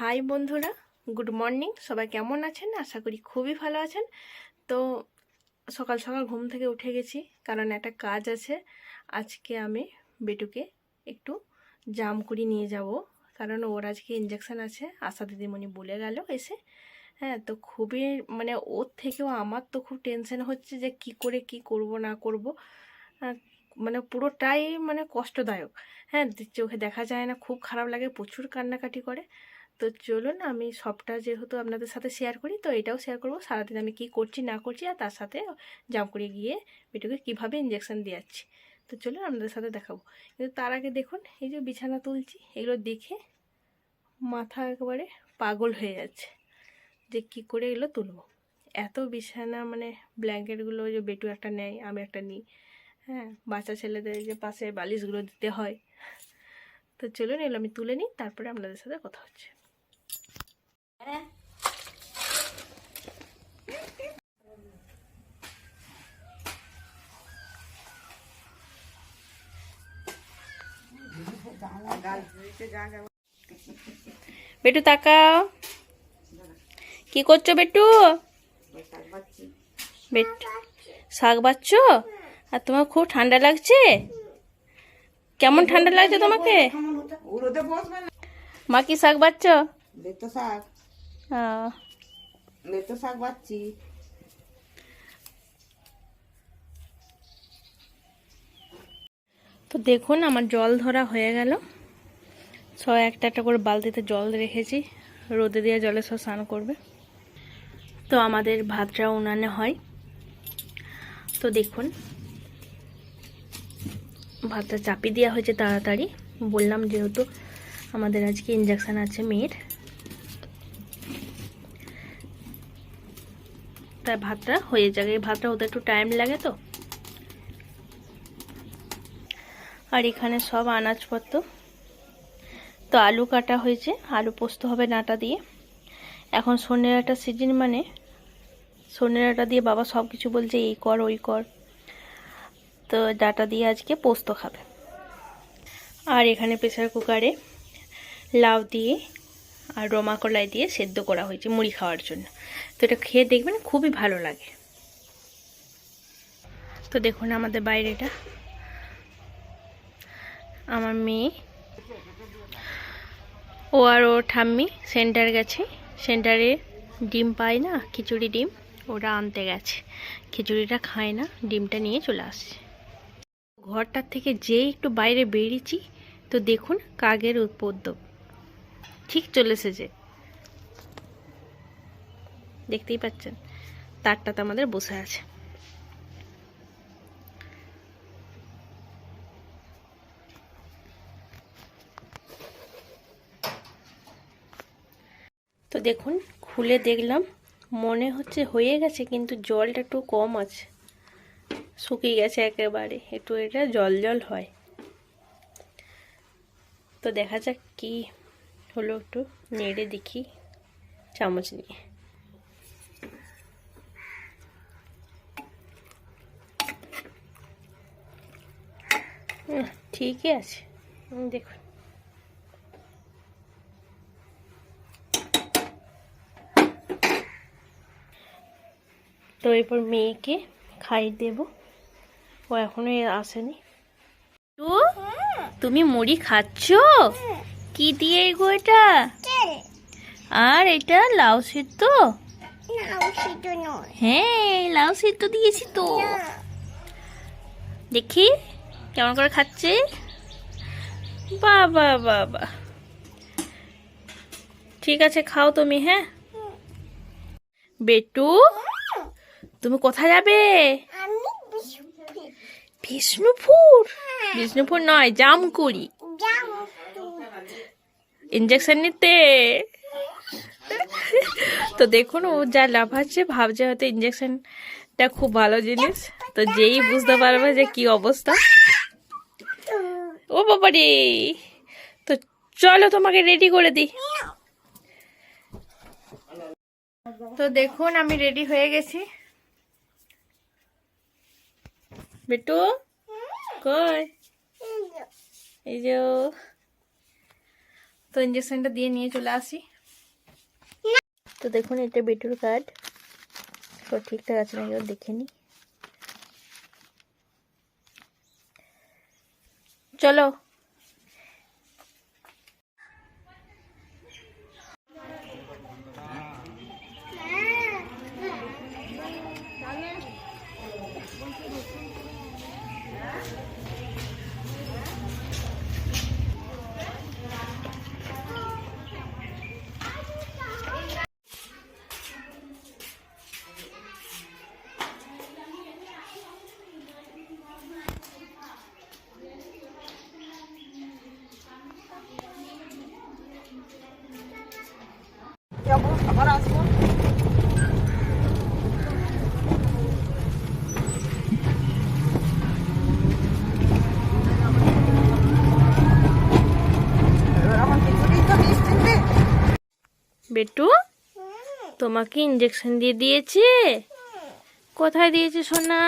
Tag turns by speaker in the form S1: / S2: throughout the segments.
S1: High বন্ধুরা, good morning. সবাই কেমন আছেন? আশা করি খুবই ভালো আছেন। তো সকাল সকাল ঘুম থেকে উঠে গেছি, কারণ একটা কাজ আছে। আজকে আমি বেটুকে একটু জাম করে নিয়ে যাব, কারণ ওর আজকে ইঞ্জেকশান আছে। আশা দিদিমণি বলে গেল এসে। হ্যাঁ তো খুবই মানে ওর থেকেও আমার তো খুব টেনশন হচ্ছে যে কি করে, কি করব, না করব। মানে পুরোটাই মানে কষ্টদায়ক। হ্যাঁ চোখে দেখা যায় না, খুব খারাপ লাগে, প্রচুর কান্নাকাটি করে। তো চলুন আমি সবটা যেহেতু আপনাদের সাথে শেয়ার করি, তো এটাও শেয়ার করব। সারাদিন আমি কি করছি, না করছি, আর তার সাথে করে গিয়ে বেটুকে কীভাবে ইঞ্জেকশন দিয়াচ্ছি তো চলুন আপনাদের সাথে দেখাবো। কিন্তু তার আগে দেখুন, এই যে বিছানা তুলছি, এগুলো দেখে মাথা একেবারে পাগল হয়ে যাচ্ছে। যে কি করে এগুলো তুলবো? এত বিছানা মানে ব্ল্যাঙ্কেটগুলো যে বেটু একটা নেয়, আমি একটা নিই। হ্যাঁ বাচ্চা ছেলেদের যে পাশে বালিশগুলো দিতে হয়। তো চলুন এগুলো আমি তুলে নিই, তারপরে আপনাদের সাথে কথা হচ্ছে। বেটু তাকাও। কি করছ বেটু? বেট শাক বাচ্চ আর তোমার খুব ঠান্ডা লাগছে? কেমন ঠান্ডা লাগছে তোমাকে? মা কি শাক বাচ্চ
S2: শাক।
S1: আহ,
S2: শাক বাচ্চি
S1: তো দেখুন আমার জল ধরা হয়ে গেল। সব একটা একটা করে বালতিতে জল রেখেছি। রোদে দিয়ে জলে সব স্নান করবে। তো আমাদের ভাতটা উনানে হয়। তো দেখুন ভাতটা চাপি দেওয়া হয়েছে তাড়াতাড়ি। বললাম যেহেতু আমাদের আজকে ইঞ্জেকশান আছে মেয়ের। তাই ভাতটা হয়ে যাবে এই ভাতটা হতে একটু টাইম লাগে তো। আর এখানে সব আনাজপত্র। তো আলু কাটা হয়েছে। আলু পোস্ত হবে ডাঁটা দিয়ে। এখন সন্ধ্যের একটা সিজন মানে সন্ধ্যের ডাঁটা দিয়ে বাবা সব কিছু বলছে, এই কর, ওই কর। তো ডাঁটা দিয়ে আজকে পোস্ত খাবে। আর এখানে প্রেসার কুকারে লাউ দিয়ে আর রমা কলাই দিয়ে সেদ্ধ করা হয়েছে মুড়ি খাওয়ার জন্য। তো এটা খেয়ে দেখবেন, খুবই ভালো লাগে। তো দেখুন আমাদের বাইরেটা। আমার মেয়ে, ও আর ও ঠাম্মি সেন্টার গেছে। সেন্টারে ডিম পায় না, খিচুড়ি ডিম। ওরা আনতে গেছে। খিচুড়িটা খায় না, ডিমটা নিয়ে চলে আসছে। ঘরটার থেকে যেই একটু বাইরে বেরিয়েছি, তো দেখুন কাকের উপদ্রব ঠিক চলে এসেছে দেখতেই পাচ্ছেন তারটাতে আমাদের বসে আছে। তো দেখুন, খুলে দেখলাম, মনে হচ্ছে হয়ে গেছে, কিন্তু জলটা একটু কম আছে। শুকিয়ে গেছে একেবারে, একটু এটা জল জল হয়। তো দেখা যাক কি হলো একটু নেড়ে দেখি চামচ নিয়ে। ঠিকই আছে। দেখুন। তো এরপর মেয়েকে খাই দেব। ও এখনও আসেনি। তো তুমি মুড়ি খাচ্ছ? কি দিয়ে গো এটা? আর এটা লাউ সিদ্ধ? হ্যাঁ লাউ সিদ্ধ দিয়েছি তো। দেখি কেমন করে খাচ্ছে? বাবা বাবা। ঠিক আছে খাও তুমি হ্যাঁ? বেটু তুমি কোথায় যাবে? বিষ্ণুপুর। বিষ্ণুপুর নয় জামকুড়ি। ইঞ্জেকশন নিতে। তো দেখুন, ও যা লাফাচ্ছে, ভাবছে হয়তো ইঞ্জেকশনটা খুব ভালো জিনিস। তো যেই বুঝতে পারবে যে কি অবস্থা। ও বাবারে! তো চলো, তোমাকে রেডি করে দিই। তো দেখুন, আমি রেডি হয়ে গেছি। বেটু কই? এই যে। তো ইঞ্জেকশনটা দিয়ে নিয়ে চলে আসি। তো দেখুন, এটা বেটুর কার্ড তো ঠিকঠাক আছে না এবার দেখে নি। চলো বেটু তোমাকে ইঞ্জেকশন দিয়ে দিয়েছে। কোথায় দিয়েছে সোনা?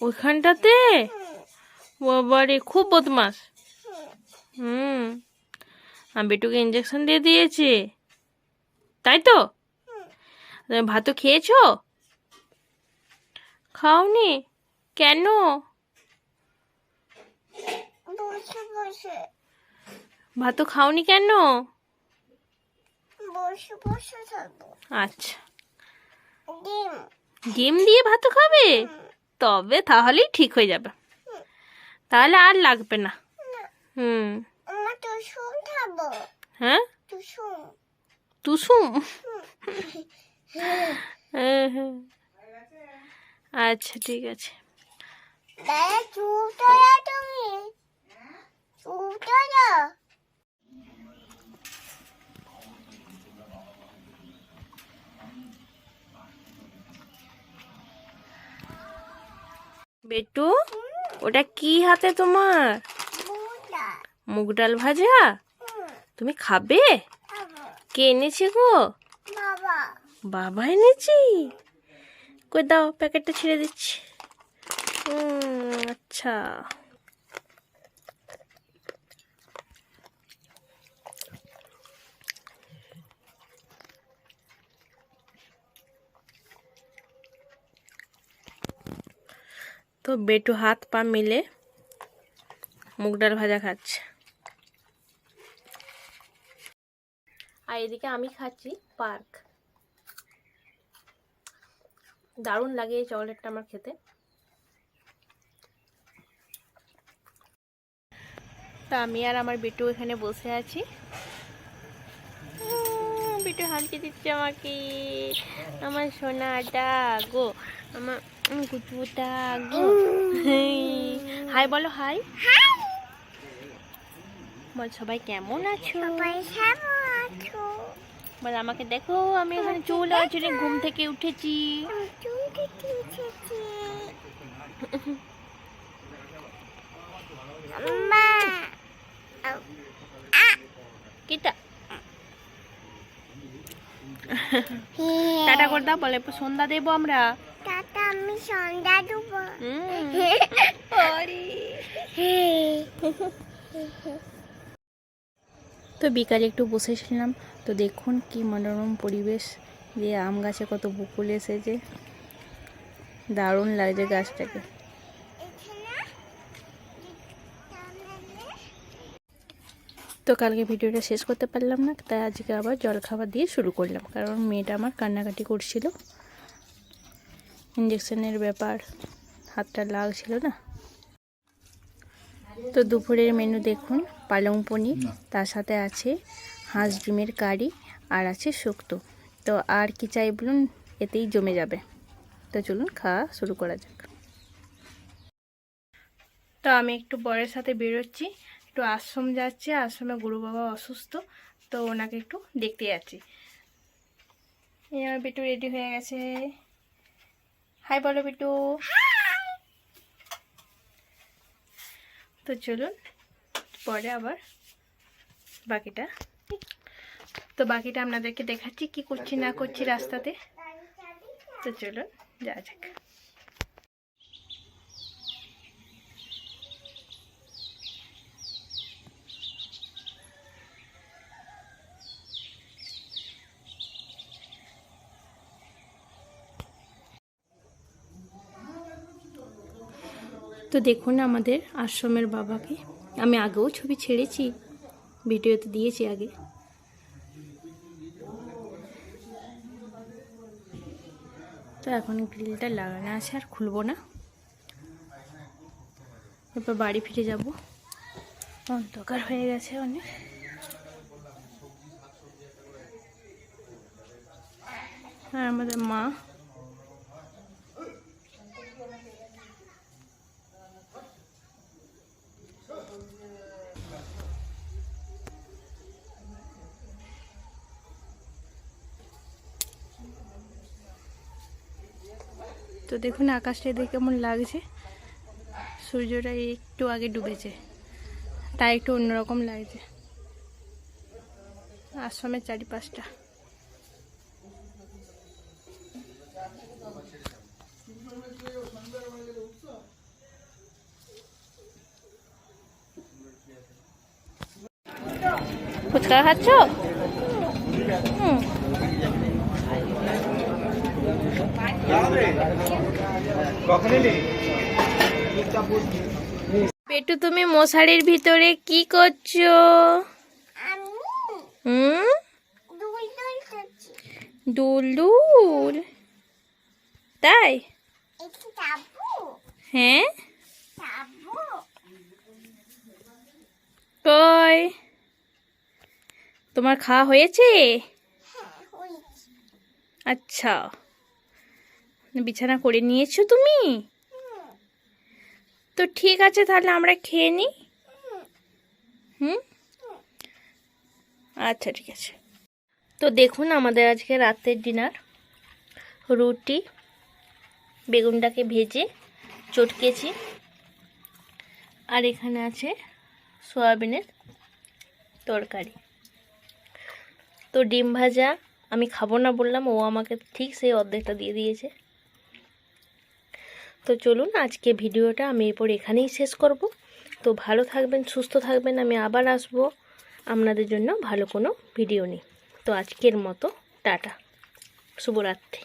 S1: ওইখানটাতে? বাবারে খুব বদমাস হুম। বেটুকে ইঞ্জেকশন দিয়ে দিয়েছে। তাই তো? তুমি ভাতও খেয়েছো? খাওনি? কেন? ভাতও খাওনি কেন? আচ্ছা।
S3: ডিম।
S1: দিয়ে ভাতও খাবে? তবে তাহলেই ঠিক হয়ে যাবে। তাহলে আর লাগবে না। হুম। হ্যাঁ? তুসুম হ্যাঁ, হ্যাঁ। আচ্ছা ঠিক আছে। বেটু ওটা কি হাতে তোমার? মুগ ডাল ভাজা? তুমি খাবে? কে এনেছে গো?
S3: বাবা।
S1: এনেছি? কই দাও প্যাকেটটা ছেড়ে দিচ্ছি। আচ্ছা। তো বেটু হাত পা মিলে মুগ ডাল ভাজা খাচ্ছে। এদিকে আমি খাচ্ছি পার্ক। দারুণ লাগে এই চকলেটটা আমার খেতে। তা আমি আর আমার বেটু এখানে বসে আছি। বেটু হাঁটি দিচ্ছে আমাকে। আমার সোনাটা গো আমার কুচুটা গো। হাই বলো হাই। বল সবাই কেমন আছো? বল আমাকে দেখো আমি এখানে চুল আঁচড়ে ঘুম থেকে উঠেছি। কিটা টাটা করে দাও বলে সন্ধ্যা দেবো আমরা।
S3: টাটা আমি সন্ধ্যা দেবো।
S1: তো বিকালে একটু বসেছিলাম। তো দেখুন কি মনোরম পরিবেশ যে আম গাছে কত বকুল এসেছে। দারুণ লাগছে গাছটাকে। তো কালকে ভিডিওটা শেষ করতে পারলাম না, তাই আজকে আবার জল খাবার দিয়ে শুরু করলাম। কারণ মেয়েটা আমার কান্নাকাটি করছিল। ইঞ্জেকশনের ব্যাপার, হাতটা লাগছিল না। তো দুপুরের মেনু দেখুন পালং পনির তার সাথে আছে হাঁস ডিমের কারি আর আছে শুক্তো। তো আর কি চাই বলুন এতেই জমে যাবে। তো চলুন খাওয়া শুরু করা যাক। তো আমি একটু বরের সাথে বেরোচ্ছি একটু আশ্রম যাচ্ছি আশ্রমে গুরু বাবা অসুস্থ তো ওনাকে একটু দেখতে যাচ্ছি। এই আমার বিটু রেডি হয়ে গেছে। হাই বলো বিটু তো চলুন, পরে আবার বাকিটা তো বাকিটা আপনাদেরকে দেখাচ্ছি, কি করছি, না করছি রাস্তাতে। তো চলুন যা যাক। তো দেখুন আমাদের আশ্রমের বাবাকে। আমি আগেও ছবি ছেড়েছি ভিডিওতে দিয়েছি আগে। তো এখন গ্রিলটা লাগানো আছে আর খুলবো না। এরপর বাড়ি ফিরে যাব। অন্ধকার হয়ে গেছে অনেক। আর আমাদের মা তো দেখুন আকাশটা দেখে কেমন লাগছে। সূর্যটা একটু আগে ডুবেছে, তাই একটু অন্যরকম লাগছে। আশ্রমের চারিপাশটা। ফুচকা খাচ্ছ? হুম। পেটু তুমি মশারির ভিতরে কি করছ? হুম?
S3: দুল দুল
S1: তাই? হ্যাঁ? কই? তোমার খাওয়া
S3: হ্যাঁ হয়েছে।
S1: আচ্ছা। বিছানা করে নিয়েছো তুমি? তো ঠিক আছে, তাহলে আমরা খেয়ে নিই হুম? আচ্ছা ঠিক আছে। তো দেখুন আমাদের আজকে রাতের ডিনার। রুটি, বেগুনটাকে ভেজে চটকেছি। আর এখানে আছে সয়াবিনের তরকারি। তো ডিম ভাজা আমি খাব না বললাম, ও আমাকে ঠিক সেই অর্ধেকটা দিয়ে দিয়েছে। তো চলুন, আজকে ভিডিওটা আমি এরপর এখানেই শেষ করব। তো ভালো থাকবেন, সুস্থ থাকবেন, আমি আবার আসব আপনাদের জন্য ভালো কোনো ভিডিও নিই তো আজকের মতো, টাটা। শুভরাত্রি।